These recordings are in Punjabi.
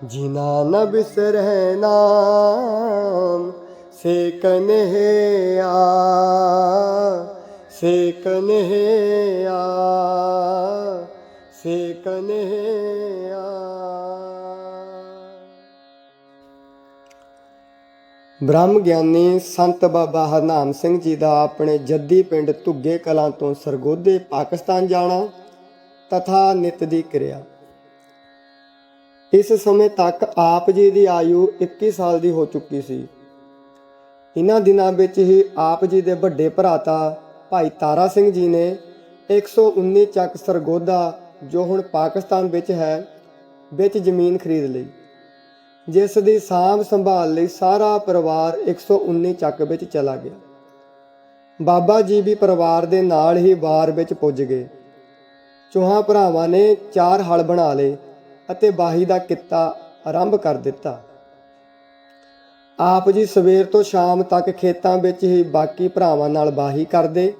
ਜਿਨਾ ਨ ਬਿਸਰੈ ਨਾਮ ਸੇ ਕਨਹਿਆ ਸੇ ਕਨਹਿਆ ਸੇ ਕਨਹਿਆ ਬ੍ਰਹਮ ਗਿਆਨੀ ਸੰਤ ਬਾਬਾ ਹਰਨਾਮ ਸਿੰਘ ਜੀ ਦਾ ਆਪਣੇ ਜੱਦੀ ਪਿੰਡ ਧੁੱਗੇ ਕਲਾਂ ਤੋਂ ਸਰਗੋਧੇ ਪਾਕਿਸਤਾਨ ਜਾਣਾ ਤਥਾ ਨਿਤ ਦੀ ਕਿਰਿਆ ਇਸ ਸਮੇਂ ਤੱਕ ਆਪ ਜੀ ਦੀ ਆਯੂ 21 ਸਾਲ ਦੀ ਹੋ ਚੁੱਕੀ ਸੀ। ਇਨ੍ਹਾਂ ਦਿਨਾਂ ਵਿੱਚ ਹੀ ਆਪ ਜੀ ਦੇ ਵੱਡੇ ਭਰਾਤਾ ਭਾਈ ਤਾਰਾ ਸਿੰਘ ਜੀ ਨੇ 119 ਚੱਕ ਸਰਗੋਦਾ ਜੋ ਹੁਣ ਪਾਕਿਸਤਾਨ ਵਿੱਚ ਹੈ, ਵਿੱਚ ਜ਼ਮੀਨ ਖਰੀਦ ਲਈ। ਜਿਸ ਦੀ ਸਾਂਭ ਸੰਭਾਲ ਲਈ ਸਾਰਾ ਪਰਿਵਾਰ 119 ਚੱਕ ਵਿੱਚ ਚਲਾ ਗਿਆ। ਬਾਬਾ ਜੀ ਵੀ ਪਰਿਵਾਰ ਦੇ ਨਾਲ ਹੀ ਵਾਰ ਵਿੱਚ ਪੁੱਜ ਗਏ। ਚੌਹਾਂ ਭਰਾਵਾਂ ਨੇ ਚਾਰ ਹਲ ਬਣਾ ਲਏ। ਅਤੇ ਬਾਹੀ ਦਾ ਕਿੱਤਾ ਆਰੰਭ ਕਰ ਦਿੱਤਾ। ਆਪ ਜੀ ਸਵੇਰ ਤੋਂ ਸ਼ਾਮ ਤੱਕ ਖੇਤਾਂ ਵਿੱਚ ਹੀ ਬਾਕੀ ਭਰਾਵਾਂ ਨਾਲ ਬਾਹੀ ਕਰਦੇ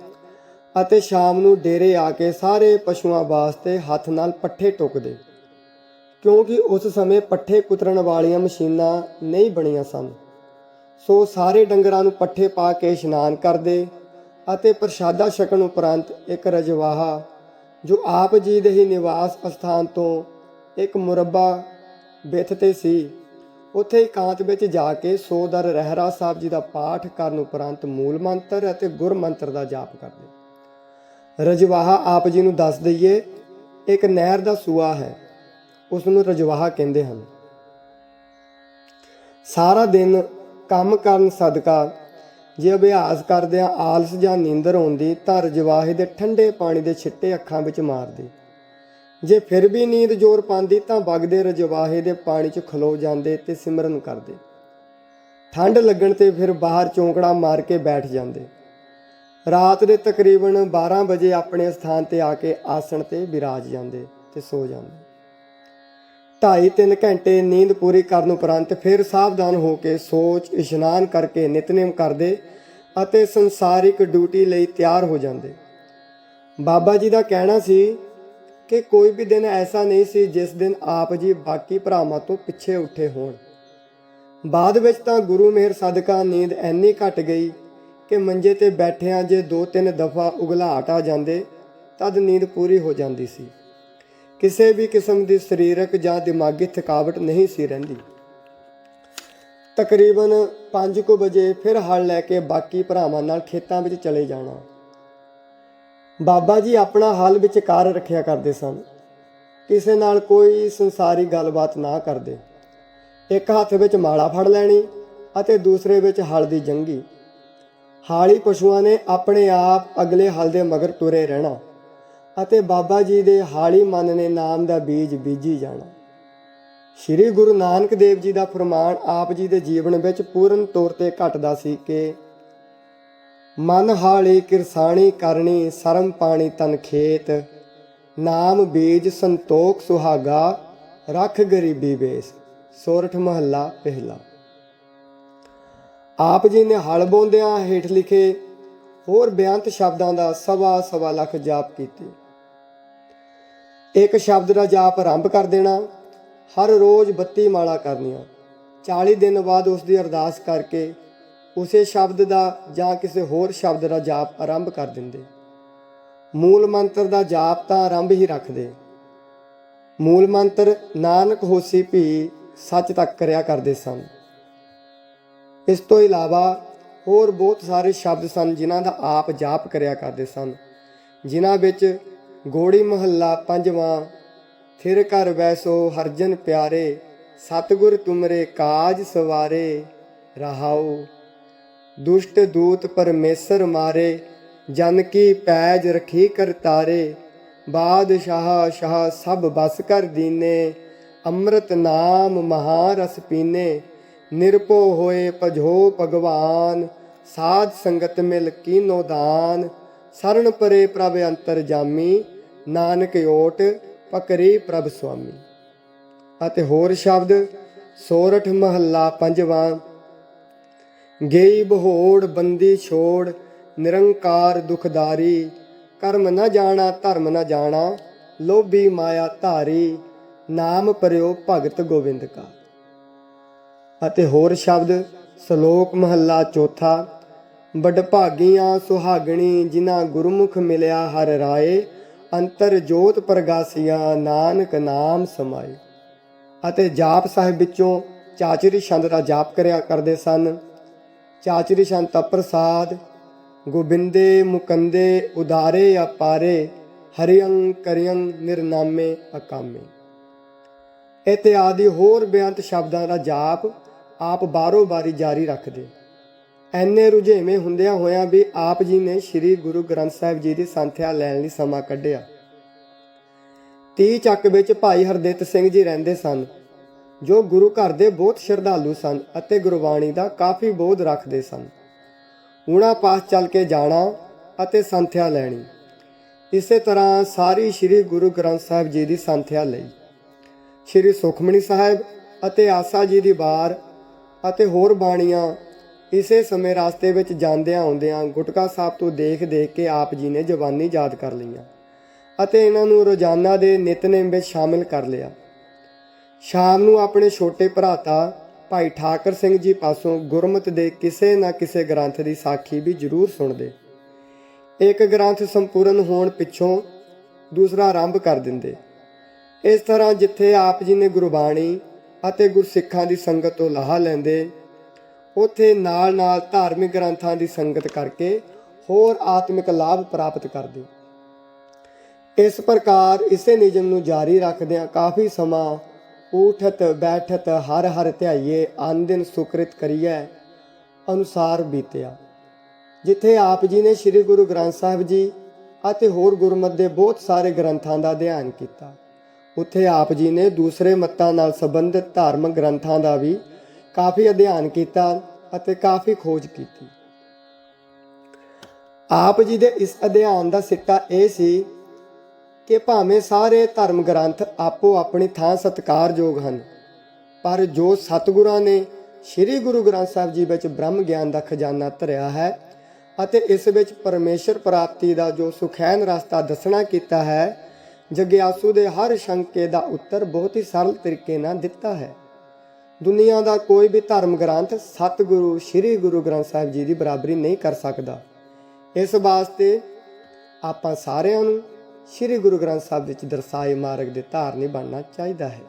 ਅਤੇ ਸ਼ਾਮ ਨੂੰ ਡੇਰੇ ਆ ਕੇ ਸਾਰੇ ਪਸ਼ੂਆਂ ਵਾਸਤੇ ਹੱਥ ਨਾਲ ਪੱਠੇ ਟੁਕਦੇ। ਕਿਉਂਕਿ ਉਸ ਸਮੇਂ ਪੱਠੇ ਕੁਤਰਨ ਵਾਲੀਆਂ ਮਸ਼ੀਨਾਂ ਨਹੀਂ ਬਣੀਆਂ ਸਨ। ਸੋ ਸਾਰੇ ਡੰਗਰਾਂ ਨੂੰ ਪੱਠੇ ਪਾ ਕੇ ਇਸ਼ਨਾਨ ਕਰਦੇ ਅਤੇ ਪ੍ਰਸ਼ਾਦਾ ਛਕਣ ਉਪਰੰਤ ਇੱਕ ਰਜਵਾਹਾ, ਜੋ ਆਪ ਜੀ ਦੇ ਹੀ ਨਿਵਾਸ ਸਥਾਨ ਤੋਂ ਇੱਕ ਮੁਰੱਬਾ ਬਿੱਥ ਤੇ ਸੀ। ਉੱਥੇ ਇਕਾਂਤ ਵਿੱਚ ਜਾ ਕੇ ਸੋਦਰ ਰਹਿਰਾ ਸਾਹਿਬ ਜੀ ਦਾ ਪਾਠ ਕਰਨ ਉਪਰੰਤ ਮੂਲ ਮੰਤਰ ਅਤੇ ਗੁਰ ਮੰਤਰ ਦਾ ਜਾਪ ਕਰਦੇ। ਰਜਵਾਹਾ ਆਪ ਜੀ ਨੂੰ ਦੱਸ ਦਈਏ, ਇੱਕ ਨਹਿਰ ਦਾ ਸੂਆ ਹੈ ਉਸ ਨੂੰ ਰਜਵਾਹਾ ਕਹਿੰਦੇ ਹਨ। ਸਾਰਾ ਦਿਨ ਕੰਮ ਕਰਨ ਸਦਕਾ ਜੇ ਅਭਿਆਸ ਕਰਦਿਆਂ ਆਲਸ ਜਾਂ ਨੀਂਦਰ ਆਉਂਦੀ ਤਾਂ ਰਜਵਾਹੇ ਦੇ ਠੰਡੇ ਪਾਣੀ ਦੇ ਛਿੱਟੇ ਅੱਖਾਂ ਵਿੱਚ ਮਾਰਦੀ। ਜੇ ਫਿਰ ਵੀ ਨੀਂਦ ਜ਼ੋਰ ਪਾਉਂਦੀ ਤਾਂ ਵਗਦੇ ਰਜਵਾਹੇ ਦੇ ਪਾਣੀ 'ਚ ਖਲੋ ਜਾਂਦੇ ਤੇ ਸਿਮਰਨ ਕਰਦੇ। ਠੰਡ ਲੱਗਣ ਤੇ ਫਿਰ ਬਾਹਰ ਚੌਂਕੜਾ ਮਾਰ ਕੇ ਬੈਠ ਜਾਂਦੇ। ਰਾਤ ਦੇ ਤਕਰੀਬਨ 12 ਵਜੇ ਆਪਣੇ ਸਥਾਨ ਤੇ ਆ ਕੇ ਆਸਣ ਤੇ ਵਿਰਾਜ ਜਾਂਦੇ ਤੇ ਸੋ ਜਾਂਦੇ। ਢਾਈ ਤਿੰਨ ਘੰਟੇ ਨੀਂਦ ਪੂਰੀ ਕਰਨ ਉਪਰੰਤ ਫਿਰ ਸਾਵਧਾਨ ਹੋ ਕੇ ਸੋਚ, ਇਸ਼ਨਾਨ ਕਰਕੇ ਨਿਤਨੇਮ ਕਰਦੇ ਅਤੇ ਸੰਸਾਰਿਕ ਡਿਊਟੀ ਲਈ ਤਿਆਰ ਹੋ ਜਾਂਦੇ। ਬਾਬਾ ਜੀ ਦਾ ਕਹਿਣਾ ਸੀ ਕਿ ਕੋਈ ਵੀ ਦਿਨ ਐਸਾ ਨਹੀਂ ਸੀ ਜਿਸ ਦਿਨ ਆਪ ਜੀ ਬਾਕੀ ਭਰਾਵਾਂ ਤੋਂ ਪਿੱਛੇ ਉੱਠੇ ਹੋਣ। ਬਾਅਦ ਵਿੱਚ ਤਾਂ ਗੁਰੂ ਮਿਹਰ ਸਦਕਾ ਨੀਂਦ ਐਨੀ ਘਟ ਗਈ ਕਿ ਮੰਜੇ ਤੇ ਬੈਠਿਆਂ ਜੇ ਦੋ ਤਿੰਨ ਦਫਾ ਉਗਲਾਹਟ ਆ ਜਾਂਦੇ, ਤਦ ਨੀਂਦ ਪੂਰੀ ਹੋ ਜਾਂਦੀ ਸੀ। ਕਿਸੇ ਵੀ ਕਿਸਮ ਦੀ ਸਰੀਰਕ ਜਾਂ ਦਿਮਾਗੀ ਥਕਾਵਟ ਨਹੀਂ ਸੀ ਰਹਿੰਦੀ। ਤਕਰੀਬਨ 5:00 ਵਜੇ ਫਿਰ ਹਲ ਲੈ ਕੇ ਬਾਕੀ ਭਰਾਵਾਂ ਨਾਲ ਖੇਤਾਂ ਵਿੱਚ ਚਲੇ ਜਾਣਾ। ਬਾਬਾ ਜੀ ਆਪਣਾ ਹਲ ਵਿਚਕਾਰ ਰੱਖਿਆ ਕਰਦੇ ਸਨ। ਕਿਸੇ ਨਾਲ ਕੋਈ ਸੰਸਾਰੀ ਗੱਲਬਾਤ ਨਾ ਕਰਦੇ। ਇੱਕ ਹੱਥ ਵਿੱਚ ਮਾਲਾ ਫੜ ਲੈਣੀ ਅਤੇ ਦੂਸਰੇ ਵਿੱਚ ਹਲ ਦੀ ਜੰਗੀ। ਹਾਲੀ ਪਸ਼ੂਆਂ ਨੇ ਆਪਣੇ ਆਪ ਅਗਲੇ ਹਲ ਦੇ ਮਗਰ ਤੁਰੇ ਰਹਿਣਾ ਅਤੇ ਬਾਬਾ ਜੀ ਦੇ ਹਾਲੀ ਮਨ ਨੇ ਨਾਮ ਦਾ ਬੀਜ ਬੀਜੀ ਜਾਣਾ। ਸ੍ਰੀ ਗੁਰੂ ਨਾਨਕ ਦੇਵ ਜੀ ਦਾ ਫਰਮਾਨ ਆਪ ਜੀ ਦੇ ਜੀਵਨ ਵਿੱਚ ਪੂਰਨ ਤੌਰ ਤੇ ਘਟਦਾ ਸੀ ਕਿ ਮਨ ਹਾਲੀ ਕਿਰਸਾਣੀ ਕਰਨੀ, ਸਰਮ ਪਾਣੀ ਤਨ ਖੇਤ। ਨਾਮ ਬੀਜ ਸੰਤੋਖ ਸੁਹਾਗਾ, ਰੱਖ ਗਰੀਬੀ ਬੇਸ ਸੋਰਠ ਮਹੱਲਾ ਪਹਿਲਾ। ਆਪ ਜੀ ਨੇ ਹਲ ਬੋਂਦਿਆਂ ਹੇਠ ਲਿਖੇ, ਹੋਰ ਬਿਆੰਤ ਸ਼ਬਦਾਂ ਦਾ ਸਵਾ ਸਵਾ ਲੱਖ ਜਾਪ ਕੀਤੇ। ਇੱਕ ਸ਼ਬਦ ਦਾ ਜਾਪ ਆਰੰਭ ਕਰ ਦੇਣਾ, ਹਰ ਰੋਜ਼ 32 ਮਾਲਾ ਕਰਨੀਆਂ। 40 ਦਿਨ ਬਾਅਦ ਉਸ ਦੀ ਅਰਦਾਸ ਕਰਕੇ ਉਸੇ ਸ਼ਬਦ ਦਾ ਜਾਂ ਕਿਸੇ ਹੋਰ ਸ਼ਬਦ ਦਾ ਜਾਪ ਆਰੰਭ ਕਰ ਦਿੰਦੇ। ਮੂਲ ਮੰਤਰ ਦਾ ਜਾਪ ਤਾਂ ਆਰੰਭ ਹੀ ਰੱਖਦੇ। ਮੂਲ ਮੰਤਰ, ਨਾਨਕ ਹੋਸੀ ਭੀ ਸੱਚ ਤੱਕ ਕਰਿਆ ਕਰਦੇ ਸਨ। ਇਸ ਤੋਂ ਇਲਾਵਾ ਹੋਰ ਬਹੁਤ ਸਾਰੇ ਸ਼ਬਦ ਸਨ ਜਿਨ੍ਹਾਂ ਦਾ ਆਪ ਜਾਪ ਕਰਿਆ ਕਰਦੇ ਸਨ। ਜਿਨ੍ਹਾਂ ਵਿੱਚ ਗੋੜੀ ਮਹੱਲਾ ਪੰਜਵਾਂ, ਥਿਰ ਘਰ ਵੈਸੋ ਹਰਜਨ ਪਿਆਰੇ, ਸਤਗੁਰ ਤੁਮਰੇ ਕਾਜ ਸਵਾਰੇ ਰਹਾਓ ਦੁਸ਼ਟ ਦੂਤ ਪਰਮੇਸ਼ਰ ਮਾਰੇ, ਜਨ ਕੀ ਪੈਜ ਰਖੀ ਕਰਤਾਰੇ ਬਾਦਸ਼ਾਹ ਸ਼ਾਹ ਸਭ ਬਸ ਕਰ ਦੀਨੇ, ਅੰਮ੍ਰਿਤ ਨਾਮ ਮਹਾਰਸ ਪੀਨੇ, ਨਿਰਭਉ ਹੋਏ ਭਜੋ ਭਗਵਾਨ, ਸਾਧ ਸੰਗਤ ਮਿਲ ਕੀਨੋ ਦਾਨ ਸਰਣ ਪਰੇ ਪ੍ਰਭ ਅੰਤਰ ਜਾਮੀ, ਨਾਨਕ ਓਟ ਪਕਰੀ ਪ੍ਰਭ ਸੁਆਮੀ। ਅਤੇ ਹੋਰ ਸ਼ਬਦ, ਸੋਰਠ ਮਹੱਲਾ ਪੰਜਵਾਂ ਗਈ ਬਹੋੜ ਬੰਦੀ ਛੋੜ, ਨਿਰੰਕਾਰ ਦੁਖਦਾਰੀ। ਕਰਮ ਨਾ ਜਾਣਾ, ਧਰਮ ਨਾ ਜਾਣਾ, ਲੋਭੀ ਮਾਇਆ ਧਾਰੀ। ਨਾਮ ਪਰਿਓ ਭਗਤ ਗੋਬਿੰਦ ਕਾ। ਅਤੇ ਹੋਰ ਸ਼ਬਦ, ਸ਼ਲੋਕ ਮਹੱਲਾ ਚੌਥਾ ਵਡਭਾਗੀਆਂ ਸੁਹਾਗਣੀ, ਜਿਨ੍ਹਾਂ ਗੁਰਮੁਖ ਮਿਲਿਆ ਹਰ ਰਾਏ, ਅੰਤਰ ਜੋਤ ਪ੍ਰਗਾਸੀਆਂ, ਨਾਨਕ ਨਾਮ ਸਮਾਏ। ਅਤੇ ਜਾਪ ਸਾਹਿਬ ਵਿੱਚੋਂ ਚਾਚਰੀ ਛੰਦ ਦਾ ਜਾਪ ਕਰਿਆ ਕਰਦੇ ਸਨ। ਚਾਚਰੀ ਛੰਦ ਪ੍ਰਸਾਦ, ਗੋਬਿੰਦੇ ਮੁਕੰਦੇ ਉਦਾਰੇ ਅਪਾਰੇ ਹਰਿਯੰ ਕਰਿਯੰ ਨਿਰਨਾਮੇ ਅਕਾਮੇ। ਇਤਿਆਦਿ ਹੋਰ ਬੇਅੰਤ ਸ਼ਬਦਾਂ ਦਾ ਜਾਪ ਆਪ ਬਾਰੋ ਬਾਰੀ ਜਾਰੀ ਰੱਖਦੇ। ਐਨੇ ਰੁਝੇਵੇਂ ਹੁੰਦਿਆਂ ਹੋਇਆਂ ਵੀ ਆਪ ਜੀ ਨੇ ਸ੍ਰੀ ਗੁਰੂ ਗ੍ਰੰਥ ਸਾਹਿਬ ਜੀ ਦੀ ਸੰਥਿਆ ਲੈਣ ਲਈ ਸਮਾਂ ਕੱਢਿਆ। ਤੀ ਚੱਕ ਵਿੱਚ ਭਾਈ ਹਰਦਿੱਤ ਸਿੰਘ ਜੀ ਰਹਿੰਦੇ ਸਨ। ਜੋ ਗੁਰੂ ਘਰ ਦੇ ਬਹੁਤ ਸ਼ਰਧਾਲੂ ਸਨ ਅਤੇ ਗੁਰਬਾਣੀ ਦਾ ਕਾਫੀ ਬੋਧ ਰੱਖਦੇ ਸਨ। ਊਣਾ ਪਾਸ ਚੱਲ ਕੇ ਜਾਣਾ ਅਤੇ ਸੰਥਿਆ ਲੈਣੀ। ਇਸੇ ਤਰ੍ਹਾਂ ਸਾਰੀ ਸ੍ਰੀ ਗੁਰੂ ਗ੍ਰੰਥ ਸਾਹਿਬ ਜੀ ਦੀ ਸੰਥਿਆ ਲਈ। ਸ੍ਰੀ ਸੁਖਮਣੀ ਸਾਹਿਬ ਅਤੇ ਆਸਾ ਜੀ ਦੀ ਬਾਰ ਅਤੇ ਹੋਰ ਬਾਣੀਆਂ ਇਸੇ ਸਮੇਂ ਰਾਸਤੇ ਵਿੱਚ ਜਾਂਦਿਆਂ ਆਉਂਦਿਆਂ ਗੁਟਕਾ ਸਾਹਿਬ ਤੋਂ ਦੇਖ ਦੇਖ ਕੇ ਆਪ ਜੀ ਨੇ ਜਵਾਨੀ ਯਾਦ ਕਰ ਲਈਆਂ ਅਤੇ ਇਹਨਾਂ ਨੂੰ ਰੋਜ਼ਾਨਾ ਦੇ ਨਿਤਨੇਮ ਵਿੱਚ ਸ਼ਾਮਿਲ ਕਰ ਲਿਆ। ਸ਼ਾਮ ਨੂੰ ਆਪਣੇ ਛੋਟੇ ਭਰਾਤਾ ਭਾਈ ਠਾਕਰ ਸਿੰਘ ਜੀ ਪਾਸੋਂ ਗੁਰਮਤ ਦੇ ਕਿਸੇ ਨਾ ਕਿਸੇ ਗ੍ਰੰਥ ਦੀ ਸਾਖੀ ਵੀ ਜ਼ਰੂਰ ਸੁਣਦੇ। ਇੱਕ ਗ੍ਰੰਥ ਸੰਪੂਰਨ ਹੋਣ ਪਿੱਛੋਂ ਦੂਸਰਾ ਆਰੰਭ ਕਰ ਦਿੰਦੇ। ਇਸ ਤਰ੍ਹਾਂ ਜਿੱਥੇ ਆਪ ਜੀ ਨੇ ਗੁਰਬਾਣੀ ਅਤੇ ਗੁਰਸਿੱਖਾਂ ਦੀ ਸੰਗਤ ਤੋਂ ਲਾਹਾ ਲੈਂਦੇ, ਉੱਥੇ ਨਾਲ-ਨਾਲ ਧਾਰਮਿਕ ਗ੍ਰੰਥਾਂ ਦੀ ਸੰਗਤ ਕਰਕੇ ਹੋਰ ਆਤਮਿਕ ਲਾਭ ਪ੍ਰਾਪਤ ਕਰਦੇ। ਇਸ ਪ੍ਰਕਾਰ ਇਸੇ ਨਿਯਮ ਨੂੰ ਜਾਰੀ ਰੱਖਦਿਆਂ ਕਾਫੀ ਸਮਾਂ ਉਠਤ ਬੈਠਤ, ਹਰ ਹਰ ਧਿਆਈਏ ਆਨ ਸੁਕ੍ਰਿਤ ਕਰੀਐ, ਅਨੁਸਾਰ ਬੀਤਿਆ। ਜਿੱਥੇ ਆਪ ਜੀ ਨੇ ਸ੍ਰੀ ਗੁਰੂ ਗ੍ਰੰਥ ਸਾਹਿਬ ਜੀ ਅਤੇ ਹੋਰ ਗੁਰਮਤ ਦੇ ਬਹੁਤ ਸਾਰੇ ਗ੍ਰੰਥਾਂ ਦਾ ਅਧਿਐਨ ਕੀਤਾ, ਉੱਥੇ ਆਪ ਜੀ ਨੇ ਦੂਸਰੇ ਮੱਤਾਂ ਨਾਲ ਸੰਬੰਧਿਤ ਧਾਰਮਿਕ ਗ੍ਰੰਥਾਂ ਦਾ ਵੀ ਕਾਫੀ ਅਧਿਐਨ ਕੀਤਾ ਅਤੇ ਕਾਫੀ ਖੋਜ ਕੀਤੀ। ਆਪ ਜੀ ਦੇ ਇਸ ਅਧਿਐਨ ਦਾ ਸਿੱਟਾ ਇਹ ਸੀ ਕਿ ਭਾਵੇਂ ਸਾਰੇ ਧਰਮ ਗ੍ਰੰਥ ਆਪੋ ਆਪਣੀ ਥਾਂ ਸਤਿਕਾਰਯੋਗ ਹਨ, ਪਰ ਜੋ ਸਤਿਗੁਰਾਂ ਨੇ ਸ੍ਰੀ ਗੁਰੂ ਗ੍ਰੰਥ ਸਾਹਿਬ ਜੀ ਵਿੱਚ ਬ੍ਰਹਮ ਗਿਆਨ ਦਾ ਖਜ਼ਾਨਾ ਧਰਿਆ ਹੈ ਅਤੇ ਇਸ ਵਿੱਚ ਪਰਮੇਸ਼ਰ ਪ੍ਰਾਪਤੀ ਦਾ ਜੋ ਸੁਖੈਨ ਰਸਤਾ ਦੱਸਣਾ ਕੀਤਾ ਹੈ, ਜਗਿਆਸੂ ਦੇ ਹਰ ਸ਼ੰਕੇ ਦਾ ਉੱਤਰ ਬਹੁਤ ਹੀ ਸਰਲ ਤਰੀਕੇ ਨਾਲ ਦਿੱਤਾ ਹੈ। ਦੁਨੀਆ ਦਾ ਕੋਈ ਵੀ ਧਰਮ ਗ੍ਰੰਥ ਸਤਿਗੁਰੂ ਸ੍ਰੀ ਗੁਰੂ ਗ੍ਰੰਥ ਸਾਹਿਬ ਜੀ ਦੀ ਬਰਾਬਰੀ ਨਹੀਂ ਕਰ ਸਕਦਾ। ਇਸ ਵਾਸਤੇ ਆਪਾਂ ਸਾਰਿਆਂ ਨੂੰ ਸ੍ਰੀ ਗੁਰੂ ਗ੍ਰੰਥ ਸਾਹਿਬ ਵਿੱਚ ਦਰਸਾਏ ਮਾਰਗ ਦੇ ਧਾਰਨੀ ਬਣਨਾ ਚਾਹੀਦਾ ਹੈ।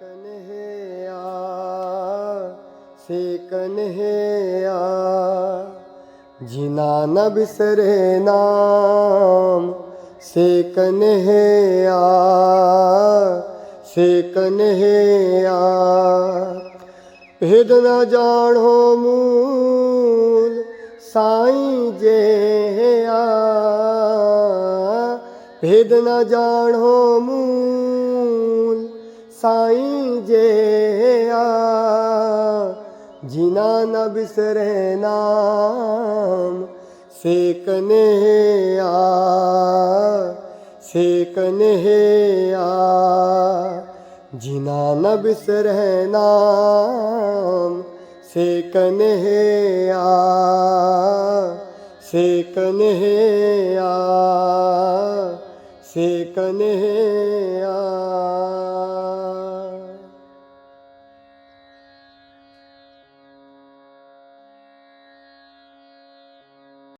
ਕਨਹਿਆ ਸੇ ਕਨਹਿਆ ਜਿਨਾ ਨ ਬਿਸਰੇ ਨਾਮ ਸੇ ਕਨਹਿਆ ਸੇ ਕਨਹਿਆ ਭੇਦ ਨ ਜਾਣੋ ਮੂਲ, ਸਾਈਂ ਆ। ਭੇਦ ਨ ਜਾਣੋ ਮੂਲ, ਸਾਈਂ ਜੇਆ ਜਿਨਾ ਨ ਬਿਸਰੇ ਨਾਮ ਸੇ ਕਨਹਿਆ ਸੇ ਕਨਹਿਆ ਜਿਨਾ ਨ ਬਿਸਰੇ ਨਾਮ ਸੇ ਕਨਹਿਆ ਸੇ ਕਨਹਿਆ ਸੇ ਕਨਹਿਆ।